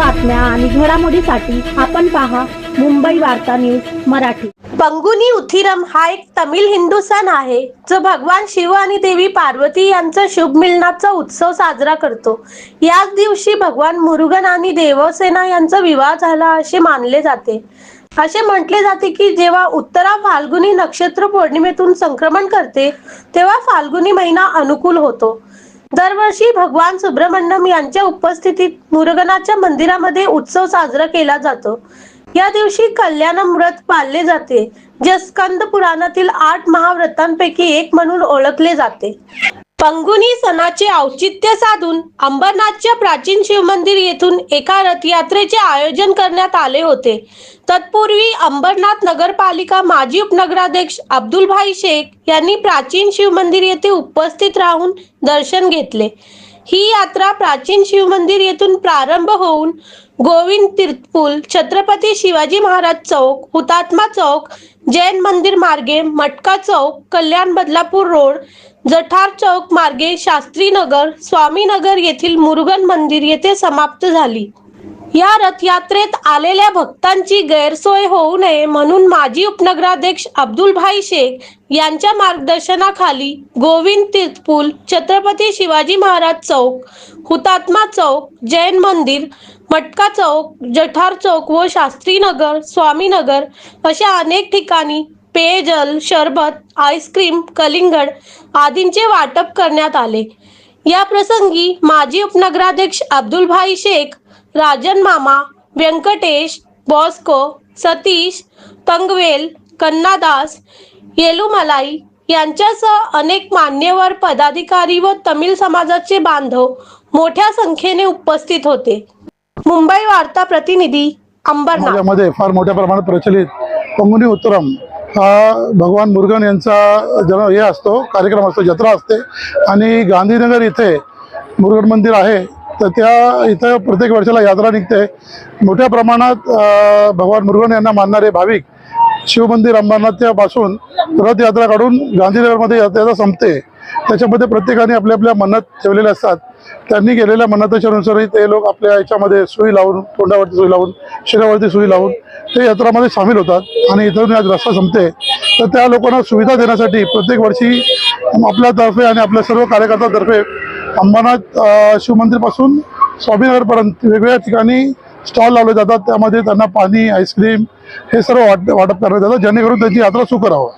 बातम्या आणि घडामोडीसाठी आपण पहा मुंबई वार्ता न्यूज मराठी. पंगुनी उथिरम हा एक तमिळ हिंदू सण आहे जो भगवान शिव आणि देवी पार्वती यांचा शुभ मिलनाचा उत्सव साजरा करतो. याच दिवशी भगवान मुरुगन आणि देवसेना यांचा विवाह झाला असे मानले जाते. असे म्हटले जाते की जेव्हा उत्तरा फाल्गुनी नक्षत्र पौर्णिमेतून संक्रमण करते तेव्हा फाल्गुनी महिना अनुकूल होतो. दरवर्षी भगवान सुब्रमण्यम यांच्या उपस्थितीत मुरगनाच्या मंदिरामध्ये उत्सव साजरा केला जातो. या दिवशी कल्याणम व्रत पाळले जाते जे स्कंद पुराणातील आठ महाव्रतांपैकी एक म्हणून ओळखले जाते. पंगुनी सणाचे औचित्य साधून अंबरनाथच्या प्राचीन शिवमंदिर येथून एका रथयात्रेचे आयोजन करण्यात आले होते. तत्पूर्वी अंबरनाथ नगरपालिका माजी उपनगराध्यक्ष अब्दुलभाई शेख यांनी प्राचीन शिवमंदिर येथे उपस्थित राहून दर्शन घेतले. ही यात्रा प्राचीन शिवमंदिर येथून प्रारंभ होऊन गोविंद तीर्थपूल छत्रपती शिवाजी महाराज चौक हुतात्मा चौक जैन मंदिर मार्गे मटका चौक कल्याण बदलापूर रोड जठार चौक मार्गे शास्त्रीनगर स्वामीनगर येथील मुरुगन मंदिर येथे समाप्त झाली. या रथयात्रेत आलेल्या भक्तांची गैरसोय होऊ नये म्हणून माजी उपनगराध्यक्ष अब्दुलभाई शेख यांच्या मार्गदर्शनाखाली गोविंद तीर्थपूल छत्रपती शिवाजी महाराज चौक हुतात्मा चौक जैन मंदिर मटका चौक जठार चौक व शास्त्रीनगर स्वामीनगर अशा अनेक ठिकाणी पेयजल शरबत आईस्क्रीम कलिंगड आदींचे वाटप करण्यात आले. या प्रसंगी माजी उपनगराध्यक्ष अब्दुलभाई शेख राजन मामा व्यंकटेश बॉस्को सतीश तंगवेल कन्नादास येलुमलाई यांच्यासह अनेक मान्यवर पदाधिकारी व तमिळ समाजाचे बांधव मोठ्या संख्येने उपस्थित होते. मुंबई वार्ता प्रतिनिधी अंबरनाथ. फार मोठ्या प्रमाणात प्रचलित पंगुनी उत्तरम हा भगवान मुरुगन यांचा जन्म हे असतो कार्यक्रम असतो जत्रा असते. आणि गांधीनगर इथे मुरुगन मंदिर आहे तर त्या इथं प्रत्येक वर्षाला यात्रा निघते. मोठ्या प्रमाणात भगवान मुरुगन यांना मानणारे भाविक शिवमंदिर अंबरनाथपासून रथयात्रा काढून गांधीनगरमध्ये यात्रा संपते. त्याच्यामध्ये प्रत्येकाने आपल्या आपल्या मन्नत ठेवलेल्या असतात. त्यांनी केलेल्या मनाताच्या अनुसारही ते लोक आपल्या याच्यामध्ये सुई लावून तोंडावरती सुई लावून शिरावरती सुई लावून ते यात्रामध्ये सामील होतात आणि इथून आज रस्ता संपते. तर त्या लोकांना सुविधा देण्यासाठी प्रत्येक वर्षी आपल्यातर्फे आणि आपल्या सर्व कार्यकर्त्यातर्फे अंबरनाथ शिवमंदिरपासून स्वामीनगरपर्यंत वेगवेगळ्या ठिकाणी स्टॉल लावले जातात त्यामध्ये त्यांना पाणी आईस्क्रीम हे सर्व वाट वाटप करण्यात जातं जेणेकरून त्यांची यात्रा सुकर व्हावं.